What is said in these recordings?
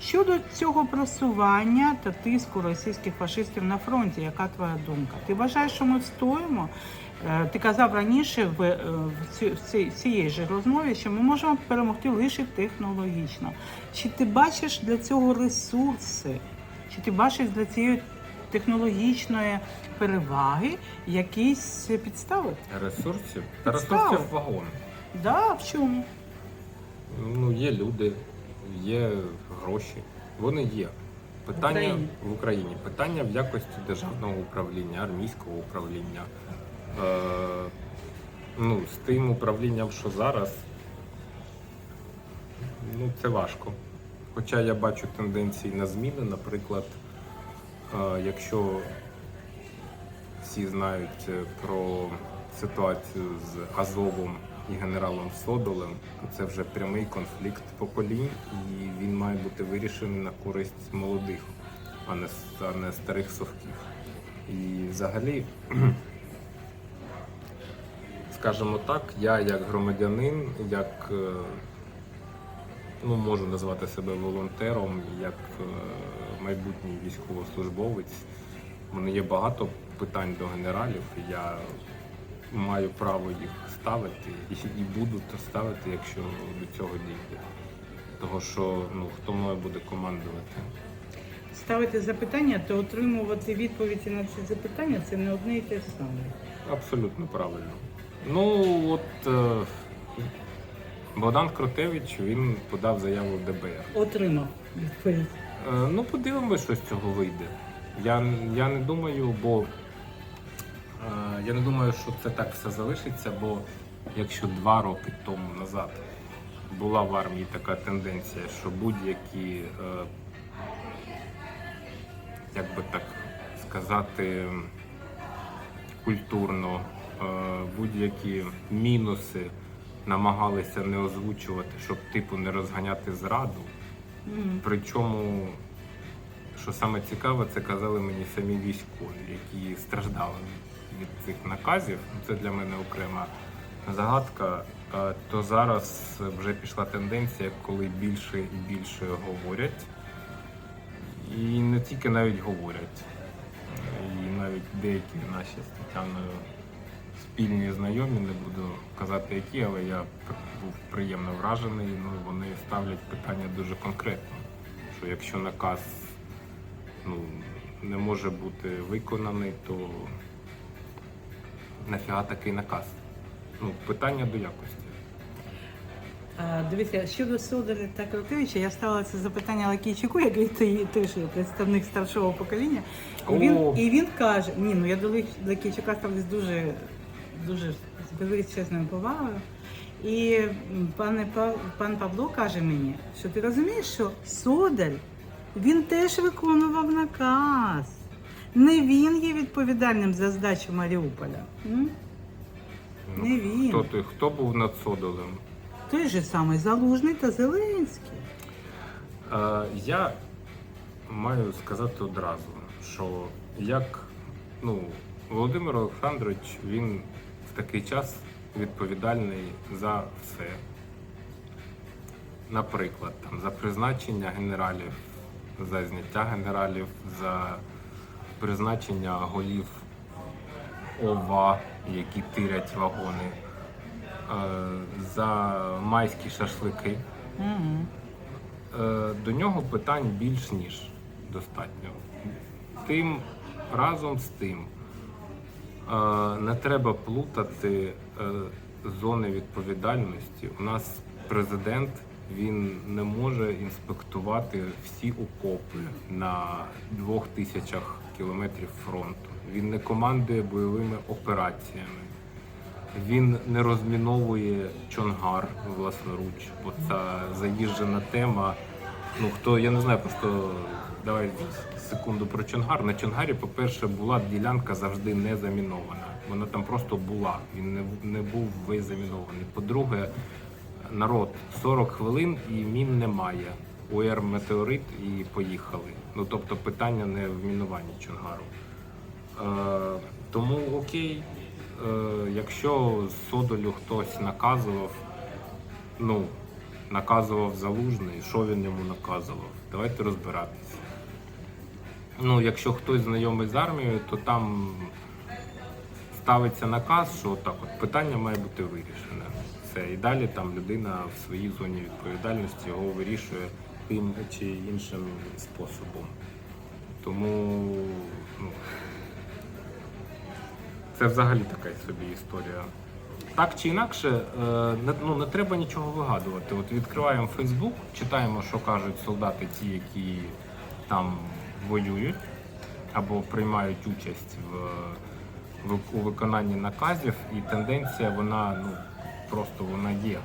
Щодо цього просування та тиску російських фашистів на фронті, яка твоя думка? Ти вважаєш, що ми встоїмо? Е, Ти казав раніше в, е, в, цієї ж розмові, що ми можемо перемогти лише технологічно. Чи ти бачиш для цього ресурси? Чи ти бачиш для цієї технологічної переваги якісь підстави? Ресурсів? Та Підстави. ресурсів вагон. Да, в чому? Ну, є люди, є гроші. Вони є. Питання Україні. в Україні. Питання в якості державного управління, армійського управління. Е, ну, з тим управлінням, що зараз, ну, це важко. Хоча я бачу тенденції на зміни, наприклад, е, якщо всі знають е, про ситуацію з Азовом і генералом Содолем, то це вже прямий конфлікт поколінь, і він має бути вирішений на користь молодих, а не, а не старих совків. І взагалі, скажімо так, я як громадянин, як е, ну, можу назвати себе волонтером, як е, майбутній військовослужбовець. У мене є багато питань до генералів, я маю право їх ставити і, буду то ставити, якщо до цього дійде. Того що ну, хто мною буде командувати? Ставити запитання, то отримувати відповіді на ці запитання це не одне і те саме. Абсолютно правильно. Ну от е, Богдан Кротевич він подав заяву в ДБР. Отримав відповідь. Е, Ну, подивимось, що з цього вийде. Я, я не думаю, бо я не думаю, що це так все залишиться, бо якщо два роки тому назад була в армії така тенденція, що будь-які, е, як би так сказати, культурно, е, будь-які мінуси намагалися не озвучувати, щоб типу не розганяти зраду. Причому, що саме цікаве, це казали мені самі військові, які страждали від цих наказів. Це для мене окрема загадка. Е, То зараз вже пішла тенденція, коли більше і більше говорять. І не тільки навіть говорять. І навіть деякі наші з Тетяною спільні знайомі, не буду казати які, але я був приємно вражений. Ну, вони ставлять питання дуже конкретно. Що якщо наказ ну, не може бути виконаний, то нафіга такий наказ? Ну, питання до якості. А, Дивіться, щодо Содора та Крутевича, я ставила це запитання Лакійчуку, який ти- теж представник старшого покоління. І він, і він каже: ні, ну я до Лак- Лакійчука ставлюсь дуже, дуже з величезною повагою. І пане пан Павло каже мені, що ти розумієш, що Содаль він теж виконував наказ. Не він є відповідальним за здачу Маріуполя. М? Ну, Не він. Хто, той, хто був над Содолем? Той же самий Залужний та Зеленський. Е, я маю сказати одразу, що як ну, Володимир Олександрович, він в такий час відповідальний за все. Наприклад, там, за призначення генералів, за зняття генералів, за призначення голів ОВА, які тирять вагони, е, за майські шашлики. Угу. Е, до нього питань більш ніж достатньо. Тим разом з тим е, не треба плутати зони відповідальності. У нас президент він не може інспектувати всі окопи на двох тисячах кілометрів фронту. Він не командує бойовими операціями. Він не розміновує чонгар власноруч, бо це заїжджена тема. Ну хто я не знаю, просто давай секунду про чонгар. На чонгарі, по-перше, була ділянка завжди не замінована. Вона там просто була. Він не, не був весь замінований. По-друге, народ 40 хвилин і мін немає. ОР метеорит і поїхали. Ну тобто питання не в мінуванні чонгару. Е, тому окей, е, якщо Содолю хтось наказував, ну наказував залужний, що він йому наказував. Давайте розбиратися. Ну, якщо хтось знайомий з армією, то там ставиться наказ, що так от питання має бути вирішене. Все. І далі там людина в своїй зоні відповідальності його вирішує тим чи іншим способом. Тому ну, це взагалі така собі історія. Так чи інакше, е, ну, не треба нічого вигадувати. От відкриваємо Фейсбук, читаємо, що кажуть солдати, ті, які там воюють або приймають участь в, в у виконанні наказів, і тенденція вона ну просто вона є.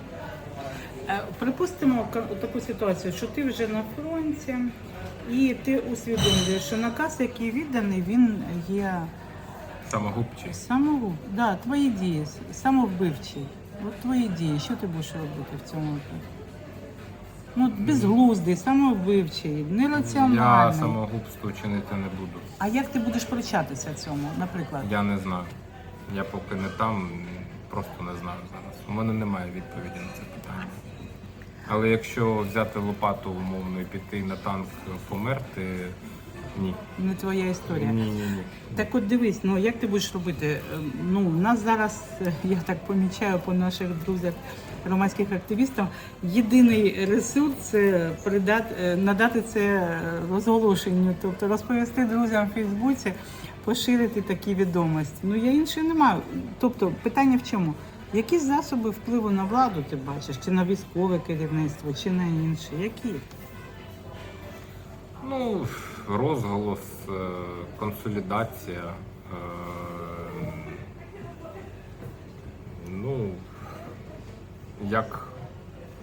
Е, Припустимо таку ситуацію, що ти вже на фронті, і ти усвідомлюєш, що наказ, який відданий, він є Самогубчі. самогуб, да, твої дії, самовбивчий. От твої дії, що ти будеш робити в цьому випадку? Ну, безглуздий, самовбивчий, Я самогубство чинити не буду. А як ти будеш прощатися цьому, наприклад? Я не знаю. Я поки не там, просто не знаю зараз. У мене немає відповіді на це питання. Але якщо взяти лопату умовно і піти на танк померти, ні. Не твоя історія. Ні, ні, ні. Так от дивись, ну як ти будеш робити? Е, Ну, у нас зараз, е, я так помічаю по наших друзях, громадських активістів, єдиний ресурс це придати, е, надати це розголошенню, тобто розповісти друзям в Фейсбуці, поширити такі відомості. Ну я іншої не маю. Тобто питання в чому? Які засоби впливу на владу ти бачиш, чи на військове керівництво, чи на інше? Які? Ну, розголос, е, консолідація. е, Ну, як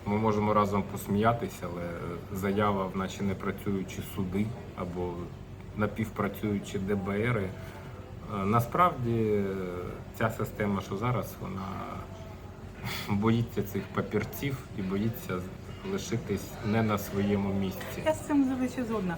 ми можемо разом посміятися, але заява в наче не працюючі суди або напівпрацюючі ДБРи. Е, Насправді ця система, що зараз, вона боїться цих папірців і боїться лишитись не на своєму місці. Я з цим зазвичай згодна.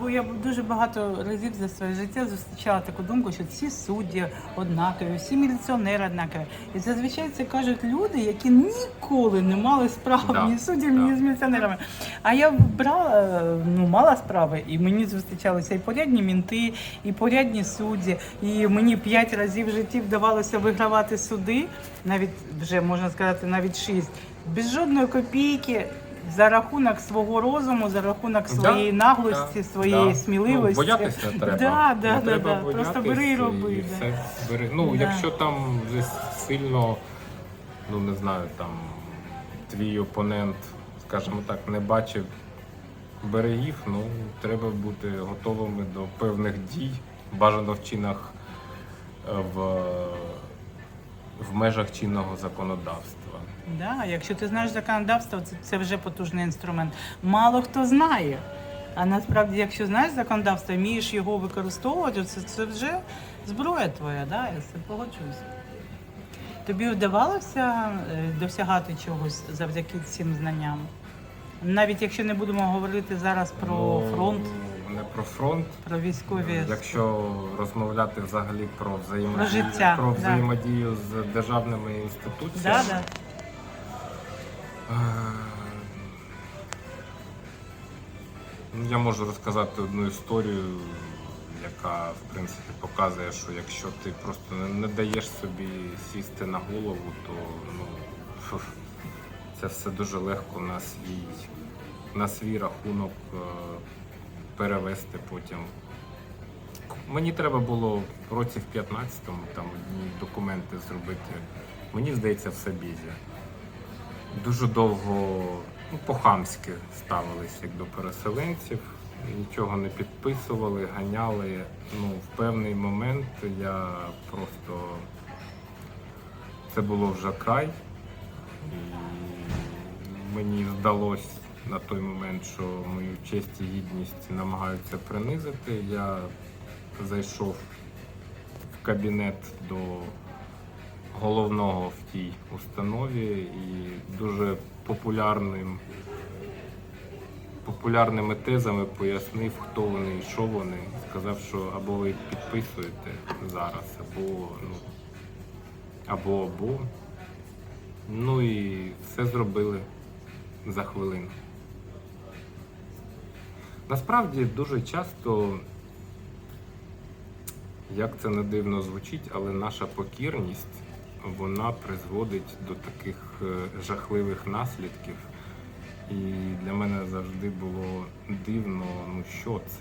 Бо я дуже багато разів за своє життя зустрічала таку думку, що всі судді однакові, всі міліціонери однакові. І зазвичай це кажуть люди, які ніколи не мали справ Да, ні з суддями, да. ні з міліціонерами. А я брала, ну, мала справи, і мені зустрічалися і порядні мінти, і порядні судді. І мені п'ять разів в житті вдавалося вигравати суди, навіть вже можна сказати, навіть шість, без жодної копійки. За рахунок свого розуму, за рахунок своєї Да, наглості, да, своєї да. сміливості. Ну, боятися треба. Да, да, Не да, треба да. Просто бери і і да. все бери. Ну, Да. якщо там вже сильно, ну не знаю, там твій опонент, скажімо так, не бачив берегів, ну треба бути готовими до певних дій, бажано в чинах е, в, в межах чинного законодавства. Да, якщо ти знаєш законодавство, це, це вже потужний інструмент. Мало хто знає. А насправді, якщо знаєш законодавство, вмієш його використовувати, це, це вже зброя твоя, да? я з цим погоджуюся. Тобі вдавалося е, досягати чогось завдяки цим знанням? Навіть якщо не будемо говорити зараз про Ну, фронт, про фронт, про військові. Якщо розмовляти взагалі про взаємодію, Про життя, про да. з державними інституціями, Да, да. е, я можу розказати одну історію, яка в принципі показує, що якщо ти просто не, не даєш собі сісти на голову, то ну, це все дуже легко на свій, на свій рахунок е, перевести потім. Мені треба було в році в 15-му там документи зробити. Мені здається, в Сабізі. Дуже довго ну, по-хамськи ставились як до переселенців, нічого не підписували, ганяли. Ну, в певний момент я просто це було вже край. І мені вдалося на той момент, що мою честь і гідність намагаються принизити. Я зайшов в кабінет до головного в тій установі і дуже популярним популярними тезами пояснив, хто вони і що вони. Сказав, що або ви підписуєте зараз, або ну, або або. Ну і все зробили. за хвилину. Насправді дуже часто, як це не дивно звучить, але наша покірність вона призводить до таких е, жахливих наслідків. І для мене завжди було дивно, ну що це?